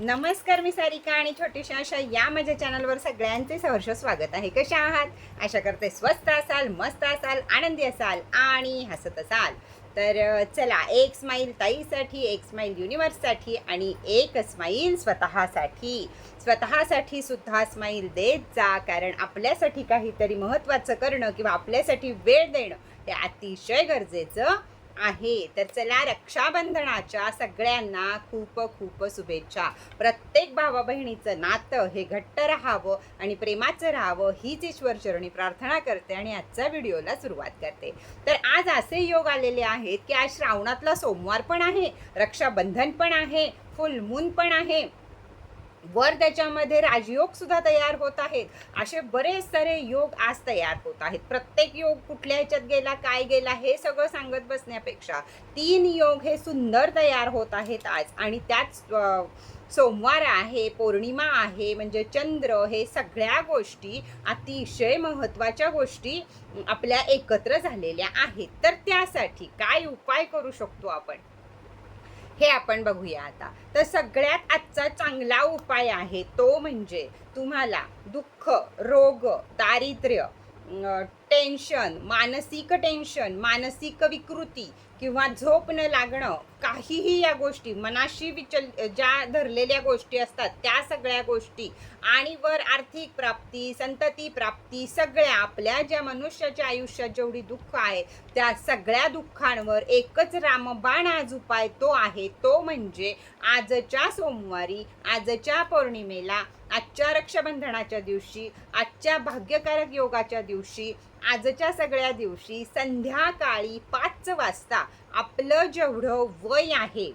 नमस्कार मी सारिका आणि छोटीशा अशा या माझ्या चॅनलवर सगळ्यांचे सहर्ष स्वागत आहे. कशा आहात? आशा करते स्वस्त असाल मस्त असाल आनंदी असाल आणि हसत असाल. तर चला एक स्माईल ताईसाठी एक स्माईल युनिवर्ससाठी आणि एक स्माईल स्वतःसाठी. स्वतःसाठी सुद्धा स्माईल देत जा कारण आपल्यासाठी काहीतरी महत्त्वाचं करणं किंवा आपल्यासाठी वेळ देणं हे अतिशय गरजेचं आहे. तर चला रक्षाबंधनाच्या सगळ्यांना खूप खूप शुभेच्छा. प्रत्येक भावा बहिणीचं नातं हे घट्ट राहावं आणि प्रेमाचं राहावं हीच ईश्वरचरणी प्रार्थना करते आणि आजच्या व्हिडिओला सुरुवात करते. तर आज असे योग आलेले आहेत की आज श्रावणातला सोमवार पण आहे रक्षाबंधन पण आहे फुल मून पण आहे. वर त्याच्यामध्ये राजयोग सुद्धा तयार होत आहेत. असे बरेच सारे योग आज तयार होत आहेत. प्रत्येक योग कुठल्या ह्याच्यात गेला काय गेला हे सगळं सांगत बसण्यापेक्षा तीन योग हे सुंदर तयार होत आहेत आज. आणि त्याच सोमवार आहे पौर्णिमा आहे म्हणजे चंद्र हे सगळ्या गोष्टी अतिशय महत्त्वाच्या गोष्टी आपल्या एकत्र झालेल्या आहेत. तर त्यासाठी काय उपाय करू शकतो आपण? हे आपण बघूया आता. तर सगळ्यात आजचा चांगला उपाय आहे तो म्हणजे तुम्हाला दुःख रोग दारिद्र्य टेन्शन मानसिक टेन्शन मानसिक विकृती किंवा झोप न लागणं काहीही या गोष्टी मनाशी विचल ज्या धरलेल्या गोष्टी असतात त्या सगळ्या गोष्टी आणि वर आर्थिक प्राप्ती संतती प्राप्ती सगळ्या आपल्या ज्या मनुष्याच्या आयुष्यात जेवढी दुःख आहे त्या सगळ्या दुःखांवर एकच रामबाण आज उपाय तो आहे तो म्हणजे आजच्या सोमवारी आजच्या पौर्णिमेला आजच्या रक्षाबंधनाच्या दिवशी आजच्या भाग्यकारक योगाच्या दिवशी आजच्या सगळ्या दिवशी संध्याकाळी पाच वाजता आपलं जेवढं वय आहे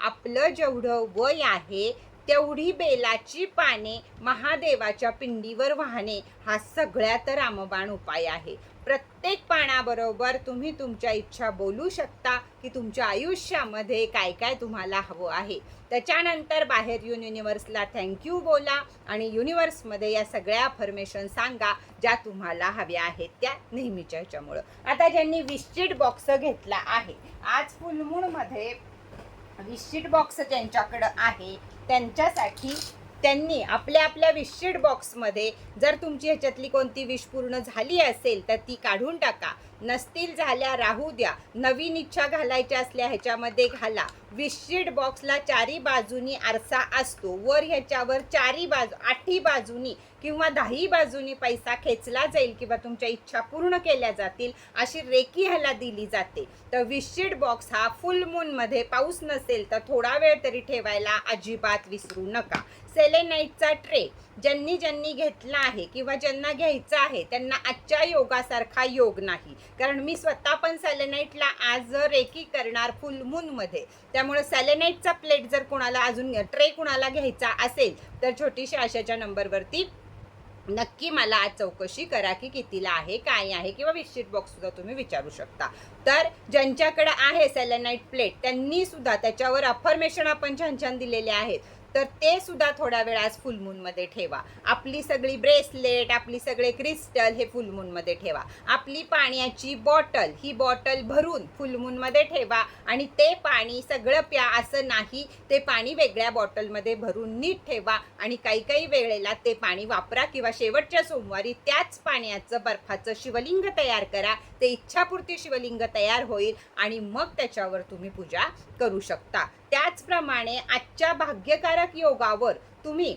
आपलं जेवढं वय आहे तेवढी बेलाची पाने महादेवाच्या पिंडीवर वाहणे हा सगळ्यात रामबाण उपाय आहे. प्रत्येक पानाबरोबर तुम्ही तुमच्या इच्छा बोलू शकता की तुमच्या आयुष्यामध्ये काय काय तुम्हाला हवं आहे. त्याच्यानंतर बाहेर येऊन युनिवर्सला थँक्यू बोला आणि युनिवर्समध्ये या सगळ्या फॉर्मेशन सांगा ज्या तुम्हाला हव्या आहेत त्या नेहमीच्या ह्याच्यामुळं. आता ज्यांनी विश्चिट बॉक्स घेतला आहे आज फुलमूणमध्ये विस्टिड बॉक्स ज्यांच्याकडं आहे त्यांच्यासाठी त्यांनी आपल्या आपल्या विशेड बॉक्समध्ये जर तुमची ह्याच्यातली कोणती विश पूर्ण झाली असेल तर ती काढून टाका. नसतील झाल्या राहू द्या. नवीन इच्छा घालायच्या असल्या ह्याच्यामध्ये घाला. विशेड बॉक्सला चारी बाजूनी आरसा असतो. वर ह्याच्यावर चारी बाजू आठी बाजूनी किंवा दहाही बाजूनी पैसा खेचला जाईल किंवा तुमच्या इच्छा पूर्ण केल्या जातील अशी रेकी ह्याला दिली जाते. तर विशेड बॉक्स हा फुल मूनमध्ये पाऊस नसेल तर थोडा वेळ तरी ठेवायला अजिबात विसरू नका. सेलेनाईटचा ट्रे ज्यांनी ज्यांनी घेतला आहे किंवा ज्यांना घ्यायचा आहे त्यांना आजच्या योगासारखा योग नाही. कारण मी स्वतः पण सेलेनाईटला आज रेकी करणार फुल मूनमध्ये त्यामुळे सॅलेनाईटचा प्लेट जर कोणाला अजून ट्रे कुणाला घ्यायचा असेल तर छोटीशी आशाच्या नंबरवरती नक्की मला आज चौकशी करा की कितीला आहे काय आहे किंवा विशिट बॉक्ससुद्धा तुम्ही विचारू शकता. तर ज्यांच्याकडे आहे सॅलेनाईट प्लेट त्यांनी सुद्धा त्याच्यावर अफर्मेशन आपण छान छान दिलेले आहेत. तर ते सुद्धा थोड्या वेळ आज फुलमूनमध्ये ठेवा. आपली सगळी ब्रेसलेट आपली सगळे क्रिस्टल हे फुलमूनमध्ये ठेवा. आपली पाण्याची बॉटल ही बॉटल भरून फुलमूनमध्ये ठेवा आणि ते पाणी सगळं प्या असं नाही ते पाणी वेगळ्या बॉटलमध्ये भरून नीट ठेवा आणि काही काही वेळेला ते पाणी वापरा किंवा शेवटच्या सोमवारी त्याच पाण्याचं बर्फाचं शिवलिंग तयार करा. ते इच्छापूर्ती शिवलिंग तयार होईल आणि मग त्याच्यावर तुम्ही पूजा करू शकता. त्याचप्रमाणे आजच्या भाग्यकारक योगावर तुम्ही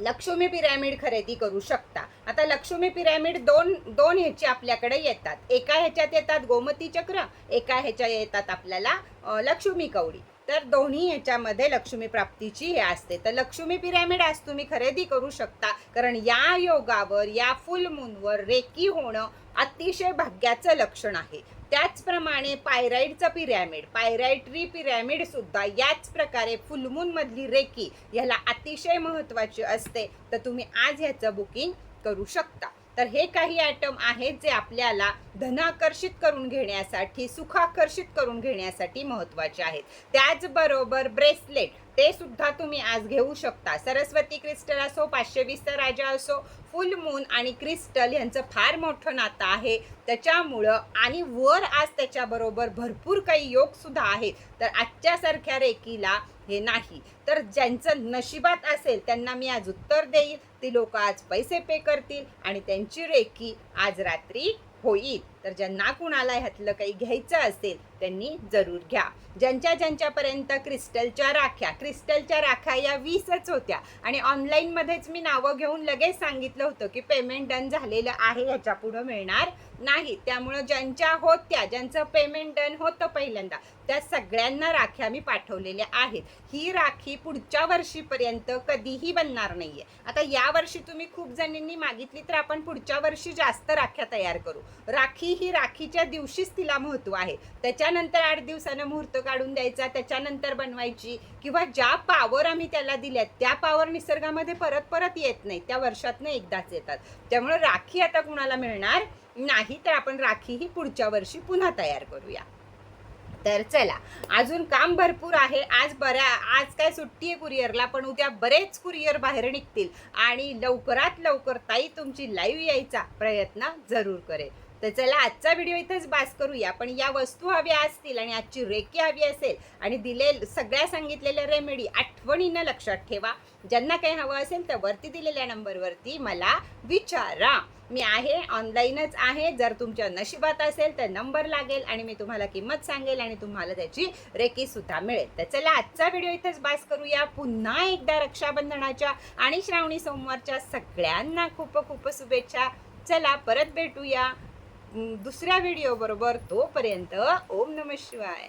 लक्ष्मी पिरॅमिड खरेदी करू शकता. आता लक्ष्मी पिरॅमिड दोन दोन ह्याचे आपल्याकडे येतात. एका ह्याच्यात येतात गोमती चक्र एका ह्याच्या येतात आपल्याला लक्ष्मी कवडी. तर दोन्ही ह्याच्यामध्ये लक्ष्मी प्राप्तीची हे असते. तर लक्ष्मी पिरॅमिड आज तुम्ही खरेदी करू शकता. कारण या योगावर या फुल मूनवर रेकी होणं अतिशय भाग्याचं लक्षण आहे. त्याचप्रमाणे पायराईडचा पिरॅमिड पायरायट्री पिरॅमिड सुद्धा याच प्रकारे फुलमून मधली रेकी याला अतिशय महत्त्वाची असते. तर तुम्ही आज ह्याचं बुकिंग करू शकता. तर हे काही आयटम आहेत जे आपल्याला धनाकर्षित करून घेण्यासाठी सुखाकर्षित करून घेण्यासाठी महत्त्वाचे आहेत. त्याचबरोबर ब्रेसलेट ते सुद्धा तुम्ही आज घेऊ शकता. सरस्वती क्रिस्टल असो पाचशे वीसचा राजा असो फुल मून आणि क्रिस्टल यांचं फार मोठं नातं आहे. त्याच्यामुळं आणि वर आज त्याच्याबरोबर भरपूर काही योगसुद्धा आहेत तर आजच्यासारख्या रेकीला हे नाही. तर ज्यांचं नशिबात असेल त्यांना मी आज उत्तर देईल. ती लोक आज पैसे पे करतील आणि त्यांची रेकी आज रात्री होईल. तर ज्यांना कुणाला ह्यातलं काही घ्यायचं असेल त्यांनी जरूर घ्या. ज्यांच्या ज्यांच्यापर्यंत क्रिस्टलच्या राख्या क्रिस्टलच्या राख्या या वीसच होत्या. आणि ऑनलाईनमध्येच मी नावं घेऊन लगेच सांगितलं होतं की पेमेंट डन झालेलं आहे ह्याच्या पुढं मिळणार नाही. त्यामुळं ज्यांच्या होत्या ज्यांचं पेमेंट डन होतं पहिल्यांदा त्या सगळ्यांना राख्या मी पाठवलेल्या आहेत. ही राखी पुढच्या वर्षीपर्यंत कधीही बनणार नाहीये. आता या वर्षी तुम्ही खूप जणींनी मागितली तर आपण पुढच्या वर्षी जास्त राख्या तयार करू. राखी ही राखीच्या दिवशीच तिला महत्त्व आहे. त्याच्यानंतर आठ दिवसानं मुहूर्त काढून द्यायचा त्याच्यानंतर बनवायची किंवा ज्या पावर आम्ही त्याला दिल्यात त्या पावर निसर्गामध्ये परत परत येत नाही त्या वर्षातनं एकदाच येतात. त्यामुळे राखी आता कुणाला मिळणार नाही तर आपण राखी ही पुढच्या वर्षी पुन्हा तयार करूया. तर चला अजून काम भरपूर आहे. आज बऱ्या आज काय सुट्टी आहे कुरिअरला पण उद्या बरेच कुरिअर बाहेर निघतील. आणि लवकरात लवकर ताई तुमची लाईव्ह यायचा प्रयत्न जरूर करेल. तर चला आजचा व्हिडिओ इथेच बास करूया. पण या वस्तू हव्या असतील आणि आजची रेकी हवी असेल आणि दिले सगळ्या सांगितलेल्या रेमेडी आठवणीनं लक्षात ठेवा. ज्यांना काही हवं असेल तर वरती दिलेल्या नंबरवरती मला विचारा. मी आहे ऑनलाईनच आहे. जर तुमच्या नशिबात असेल तर नंबर लागेल आणि मी तुम्हाला किंमत सांगेल आणि तुम्हाला त्याची रेकीसुद्धा मिळेल. तर चला आजचा व्हिडिओ इथेच बास करूया. पुन्हा एकदा रक्षाबंधनाच्या आणि श्रावणी सोमवारच्या सगळ्यांना खूप खूप शुभेच्छा. चला परत भेटूया. दुसऱ्या व्हिडिओ बरोबर तोपर्यंत ओम नम शिवाय.